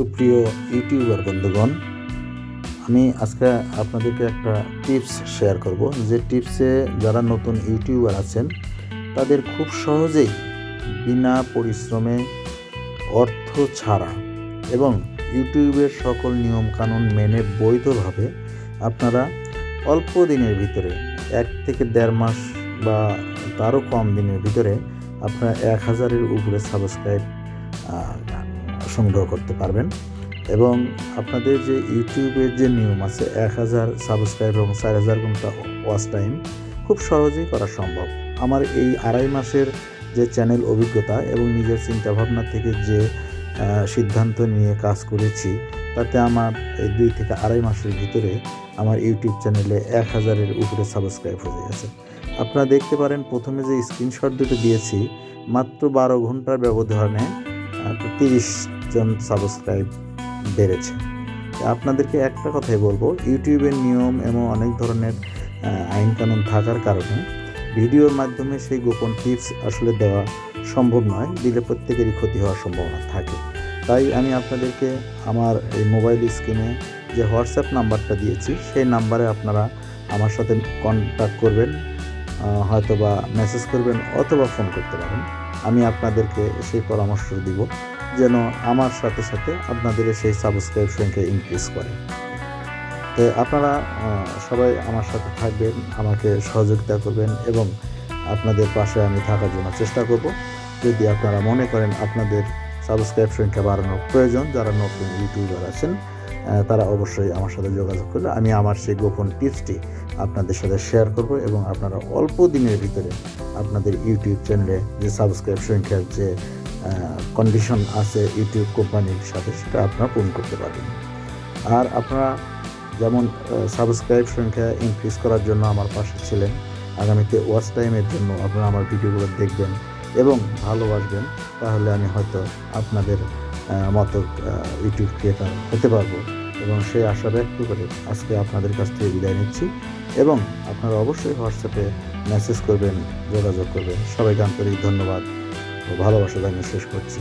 সুপ্রিয় ইউটিউবার বন্ধুগণ, আমি আজকে আপনাদেরকে একটা টিপস শেয়ার করব। যে টিপসে যারা নতুন ইউটিউবার আছেন, তাদের খুব সহজেই বিনা পরিশ্রমে অর্থ ছাড়া এবং ইউটিউবের সকল নিয়মকানুন মেনে বৈধভাবে আপনারা অল্প দিনের ভিতরে, এক থেকে দেড় মাস বা তারও কম দিনের ভিতরে আপনারা এক হাজারের উপরে সাবস্ক্রাইব সংগ্রহ করতে পারবেন। এবং আপনাদের যে ইউটিউবের যে নিয়ম আছে, এক হাজার সাবস্ক্রাইব এবং চার হাজার ঘণ্টা ওয়াচ টাইম খুব সহজেই করা সম্ভব। আমার এই আড়াই মাসের যে চ্যানেল অভিজ্ঞতা এবং নিজের চিন্তাভাবনা থেকে যে সিদ্ধান্ত নিয়ে কাজ করেছি, তাতে আমার এই দুই থেকে আড়াই মাসের ভিতরে আমার ইউটিউব চ্যানেলে এক হাজারের উপরে সাবস্ক্রাইব হয়ে গেছে। আপনারা দেখতে পারেন, প্রথমে যে স্ক্রিনশট দুটো দিয়েছি, মাত্র বারো ঘণ্টার ব্যবধানে তিরিশ জন সাবস্ক্রাইব বেড়েছে। আপনাদেরকে একটা কথাই বলব ইউটিউবের নিয়ম এবং অনেক ধরনের আহ, আইন কানুন থাকার কারণে ভিডিওর মাধ্যমে সেই গোপন টিপস আসলে দেওয়া সম্ভব নয় দিলে প্রত্যেকেরই ক্ষতি হওয়ার সম্ভাবনা থাকে। তাই আমি আপনাদেরকে আমার এই মোবাইল স্ক্রিনে যে হোয়াটসঅ্যাপ নাম্বারটা দিয়েছি সেই নাম্বারে আপনারা আমার সাথে কন্ট্যাক্ট করবেন হয়তো বা মেসেজ করবেন অথবা ফোন করতে পারেন। আমি আপনাদেরকে সেই পরামর্শ দিব। যেন আমার সাথে সাথে আপনাদের সেই সাবস্ক্রাইব সংখ্যা ইনক্রিজ করে। তো আপনারা সবাই আমার সাথে থাকবেন, আমাকে সহযোগিতা করবেন এবং আপনাদের পাশে আমি থাকার জন্য চেষ্টা করব। যদি আপনারা মনে করেন আপনাদের সাবস্ক্রাইব সংখ্যা বাড়ানোর প্রয়োজন, যারা নতুন ইউটিউবার আছেন তারা অবশ্যই আমার সাথে যোগাযোগ করলে আমি আমার সেই গোপন টিপসটি আপনাদের সাথে শেয়ার করব এবং আপনারা অল্প দিনের ভিতরে আপনাদের ইউটিউব চ্যানেলে যে সাবস্ক্রাইব সংখ্যার যে কন্ডিশন আছে ইউটিউব কোম্পানির সাথে, সেটা আপনারা পূরণ করতে পারবেন। আর আপনারা যেমন সাবস্ক্রাইব সংখ্যা ইনক্রিজ করার জন্য আমার পাশে ছিলেন, আগামীতে ওয়াচ টাইমের জন্য আপনারা আমার ভিডিওগুলো দেখবেন এবং ভালোবাসবেন তাহলে আমি হয়তো আপনাদের মতো ইউটিউব ক্রিয়েটার হতে পারব। এবং সেই আশা ব্যক্ত করে আজকে আপনাদের কাছ থেকে বিদায় নিচ্ছি এবং আপনারা অবশ্যই হোয়াটসঅ্যাপে মেসেজ করবেন, যোগাযোগ করবেন। সবাইকে আন্তরিক ধন্যবাদ। ভালোবাসা জানিয়ে শেষ করছি।